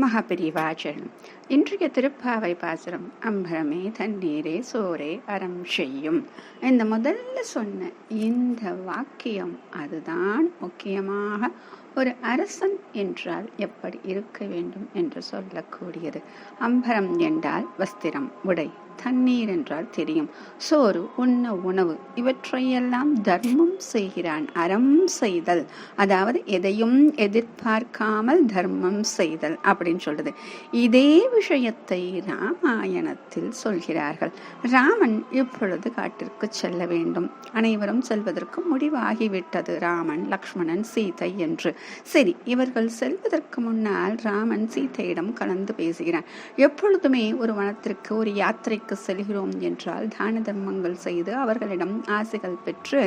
மகாபிரிவாச்சரணம். இன்றைய திருப்பாவை பாசுரம் அம்பரமே தண்ணீரே சோரே அறம் செய்யும். இந்த முதல்ல சொன்ன இந்த வாக்கியம் அதுதான் முக்கியமாக ஒரு அரசன் என்றால் எப்படி இருக்க வேண்டும் என்று சொல்லக்கூடியது. அம்பரம் என்றால் வஸ்திரம் உடை. தண்ணீர் என்றால் தெரியும். சோறு உண்ண உணவு இவற்றையெல்லாம் தர்மம் செய்கிறான் அறம் செய்தல். அதாவது எதையும் எதிர்பார்க்காமல் தர்மம் செய்தல் அப்படின்னு சொல்றது. இதே விஷயத்தை ராமாயணத்தில் சொல்கிறார்கள். ராமன் இப்பொழுது காட்டிற்கு செல்ல வேண்டும். அனைவரும் செல்வதற்கு முடிவாகிவிட்டது. ராமன் லக்ஷ்மணன் சீதை என்று. சரி இவர்கள் செல்வதற்கு முன்னால் ராமன் சீதையிடம் கலந்து பேசுகிறான். எப்பொழுதுமே ஒரு வனத்திற்கு ஒரு யாத்திரை இடத்திற்கு செல்கிறோம் என்றால் தான தர்மங்கள் செய்து அவர்களிடம் ஆசைகள் பெற்று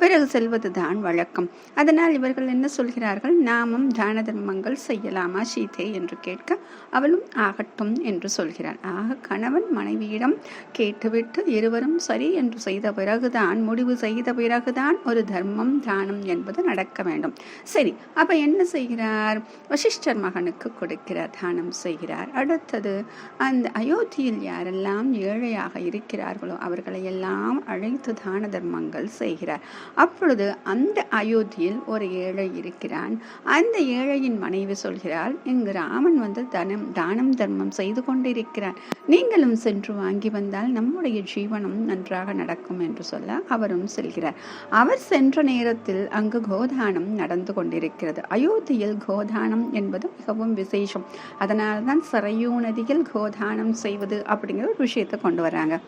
பிறகு செல்வதுதான் வழக்கம். அதனால் இவர்கள் என்ன சொல்கிறார்கள்? நாமும் தான தர்மங்கள் செய்யலாமா சீதே என்று கேட்க அவளும் ஆகட்டும் என்று சொல்கிறாள் ஆக கணவன் மனைவியிடம் கேட்டுவிட்டு இருவரும் சரி என்று செய்த பிறகுதான் முடிவு செய்த பிறகுதான் ஒரு தர்மம் தானம் என்பது நடக்க வேண்டும். சரி அப்ப என்ன செய்கிறார்? வசிஷ்டர் மகனுக்கு கொடுக்கிறார் தானம் செய்கிறார். அடுத்தது அந்த அயோத்தியில் யாரெல்லாம் ஏழையாக இருக்கிறார்களோ அவர்களை எல்லாம் அழைத்து தான தர்மங்கள் செய்கிறார். அப்பொழுது அந்த அயோத்தியில் ஒரு ஏழை இருக்கிறான். அந்த ஏழையின் மனைவி சொல்கிறாள் இங்கு ராமன் வந்து தனம் தானம் தர்மம் செய்து கொண்டிருக்கிறான் நீங்களும் சென்று வாங்கி வந்தால் நம்முடைய ஜீவனம் நன்றாக நடக்கும் என்று சொல்ல அவரும் செல்கிறார். அவர் சென்ற நேரத்தில் அங்கு கோதானம் நடந்து கொண்டிருக்கிறது. அயோத்தியில் கோதானம் என்பது மிகவும் விசேஷம். அதனால்தான் சரையூ நதியில் கோதானம் செய்வது அப்படிங்கிற ஒரு விஷயத்தை கொண்டு வராங்க.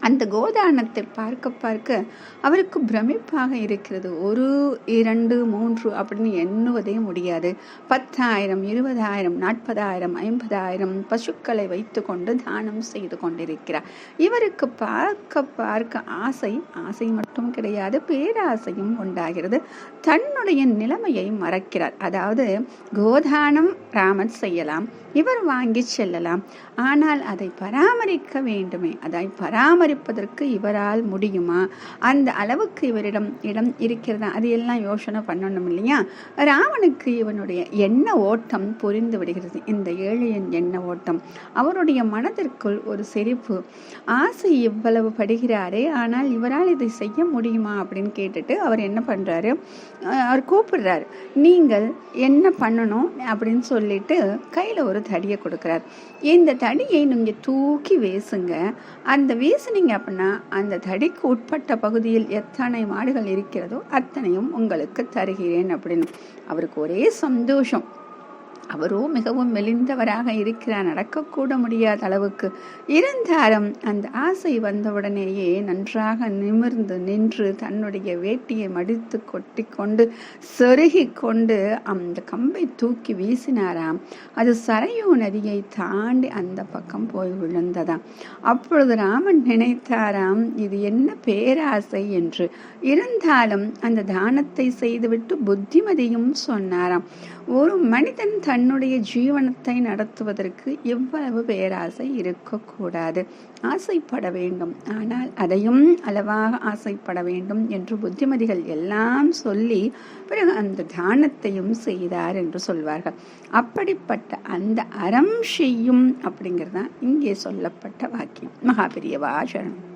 அந்த கோதானத்தை பார்க்க பார்க்க அவருக்கு பிரமிப்பாக இருக்கிறது. ஒரு இரண்டு மூன்று அப்படின்னு எண்ணுவதே முடியாது. பத்தாயிரம் இருபதாயிரம் நாற்பதாயிரம் ஐம்பதாயிரம் பசுக்களை வைத்து கொண்டு தானம் செய்து கொண்டிருக்கிறார். இவருக்கு பார்க்க பார்க்க ஆசை ஆசை மட்டும் கிடையாது பேராசையும் உண்டாகிறது. தன்னுடைய நிலைமையை மறக்கிறார். அதாவது கோதானம் ராமன் செய்யலாம். இவர் வாங்கி செல்லலாம். ஆனால் அதை பராமரிக்க வேண்டுமே. அதை பராமரிப்பதற்கு இவரால் முடியுமா? அந்த அளவுக்கு இவரிடம் இடம் இருக்கிறதா? அது எல்லாம் யோசனை பண்ணணும் இல்லையா? ராவனுக்கு இவனுடைய எண்ண ஓட்டம் புரிந்து விடுகிறது. இந்த ஏழையின் எண்ண ஓட்டம். அவருடைய மனதிற்குள் ஒரு சிரிப்பு ஆசை இவ்வளவு படுகிறாரே ஆனால் இவரால் இதை செய்ய முடியுமா? அப்படின்னு கேட்டுட்டு அவர் என்ன பண்ணுறாரு அவர் கூப்பிடுறாரு. நீங்கள் என்ன பண்ணணும்? அப்படின்னு சொல்லிட்டு கையில் ஒரு தடியை கொடுக்குறார். இந்த தடியை நீங்க தூக்கி வீசுங்க. அந்த வீசுனீங்க அப்படின்னா அந்த தடிக்கு உட்பட்ட பகுதியில் எத்தனை மாடுகள் இருக்கிறதோ அத்தனையும் உங்களுக்கு தருகிறேன் அப்படின்னு. அவருக்கு ஒரே சந்தோஷம். அவரோ மிகவும் மெலிந்தவராக இருக்கிறார். நடக்கக்கூட முடியாத அளவுக்கு இருந்தாலும் அந்த ஆசை வந்தவுடனேயே நன்றாக நிமிர்ந்து நின்று தன்னுடைய வேட்டியை மடித்து கொட்டி கொண்டு செருகி கொண்டு அந்த கம்பை தூக்கி வீசினாராம். அது சரையோ நதியை தாண்டி அந்த பக்கம் போய் விழுந்ததாம். அப்பொழுது ராமன் நினைத்தாராம் இது என்ன பேராசை என்று? இருந்தாலும் அந்த தானத்தை செய்துவிட்டு புத்திமதியும் சொன்னாராம். ஒரு மனிதன் தன்னுடைய ஜீவனத்தை நடத்துவதற்கு எவ்வளவு பேராசை இருக்கக்கூடாது. ஆசைப்பட வேண்டும். ஆனால் அதையும் அளவாக ஆசைப்பட வேண்டும் என்று புத்திமதிகள் எல்லாம் சொல்லி பிறகு அந்த தானத்தையும் செய்தார் என்று சொல்வார்கள். அப்படிப்பட்ட அந்த அறம் செய்யும் அப்படிங்கிறது தான் இங்கே சொல்லப்பட்ட வாக்கியம். மகாபிரியவா சரணம்.